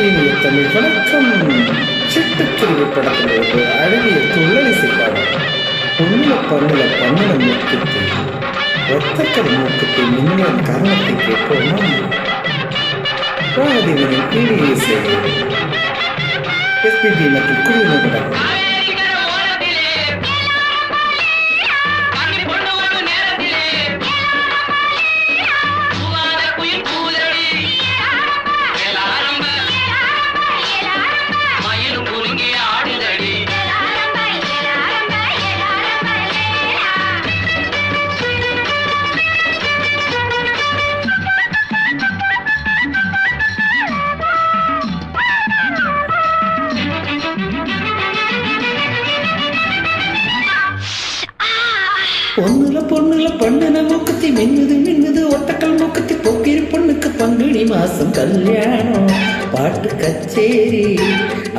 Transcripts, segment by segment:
இனிய தமிழ் வணக்கம். சிட்டுக்குருவி படத்தில் ஒரு அழகிய துள்ளலிசை பாடல் பொண்ணுல பண்ணுல பண்ணுல மூக்கத்தை ஒத்தக்கர் மூக்கத்தை மின்னல் காரணத்தை கேட்போமா? ராகதேவனின் இனிய இசை எஸ்பிபி மற்றும் குழுவினரிடம் பொண்ணுல பொண்ணுல பண்ணுன மூக்குத்தி மின்னுது மின்னுது ஒட்டக்கல் மூக்குத்தி பொக்கிரி பொண்ணுக்கு பங்குனி மாசம் கல்யாணம். பாட்டு கச்சேரி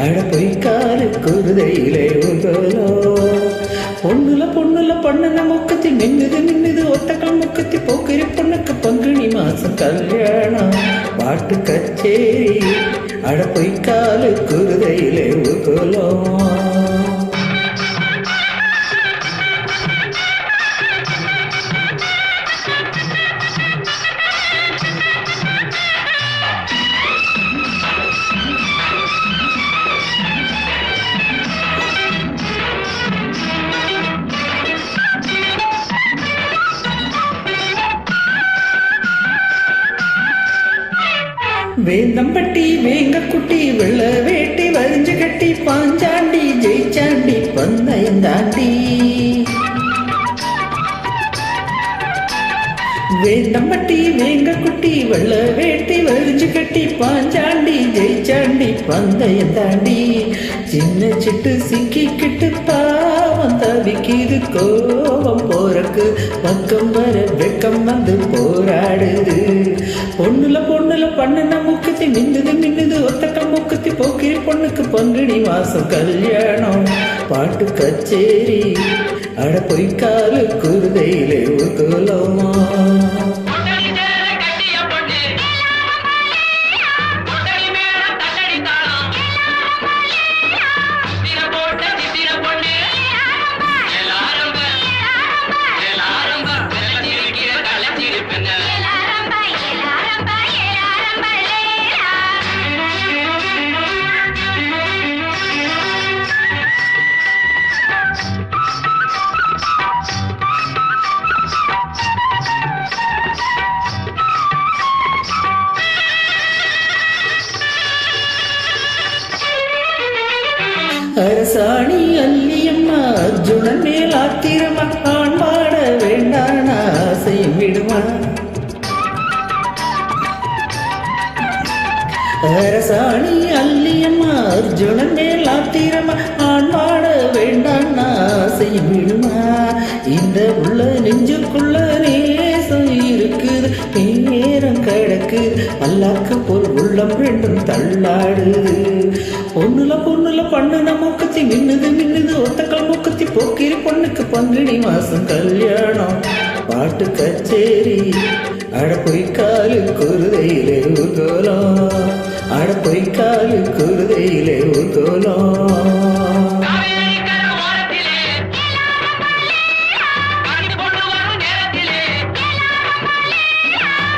அட பொய் காலு குருதையிலே உகலோ பொண்ணுல பொண்ணுல பண்ணுன மூக்குத்தி மின்னுது மின்னுது ஒட்டக்கல் மூக்குத்தி பொக்கிரி பொண்ணுக்கு பங்குனி மாசம் கல்யாணம். பாட்டு கச்சேரி அட பொய் காலு குருதையிலே உகலோ வேந்தம்பட்டி வேங்கக்குட்டி வெள்ள வேட்டி வரிஞ்சு கட்டி பாஞ்சாண்டி ஜெயிச்சாண்டி பந்தயந்தாண்டி. வேந்தம்பட்டி வேங்கக்குட்டி வெள்ள வேட்டி வரிஞ்சு கட்டி பாஞ்சாண்டி ஜெயிச்சாண்டி பந்தயந்தாண்டி. சின்ன சிட்டு சிக்கிக்கிட்டு பா தவிக்குது கோபம் போறக்கு பக்கம் வர வெக்கம் வந்து போராடுது. பொண்ணுல பொண்ணுல பண்ணுன முக்குத்தி மின்னுது மின்னுது ஒத்தக்கம் முக்குத்தி போக்கிரி பொண்ணுக்கு பங்குனி மாசம் கல்யாணம் பாட்டு கச்சேரி. அட பொய்க்காலு குருதையிலே ஒரு கோலமா அரசாணி அல்லியம்மா அர்ஜுனன் மேல் ஆத்திரமா ஆண் பாட வேண்டான ஆசையும் விடுமா அரசாணி அல்லியம்மா அர்ஜுனன் மேல் ஆத்திரமா ஆண் பாட வேண்டான் ஆசையும் விடுமா இந்த உள்ள நெஞ்சுக்குள்ள நேசம் இருக்குது நேரம் கிடக்குது. அல்லாக்கு போல் உள்ளம் ரெண்டும் தள்ளாடுது. பொண்ணுல பொண்ணுல பண்ணுன மூக்கத்தி மின்னுது மின்னுது ஒத்தக்கல் மூக்கத்தி போக்கிரி பொண்ணுக்கு பங்குனி மாசம் கல்யாணம். பாட்டு கச்சேரி அட பொய்க்காலு குருதையிலே ஊர்கோலம். அட பொய்க்காலு குருதையிலே ஊர்கோலம்.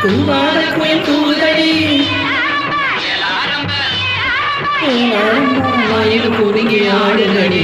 கூவாட குயில் கூதடி மயில் குறுங்கி ஆடுதடி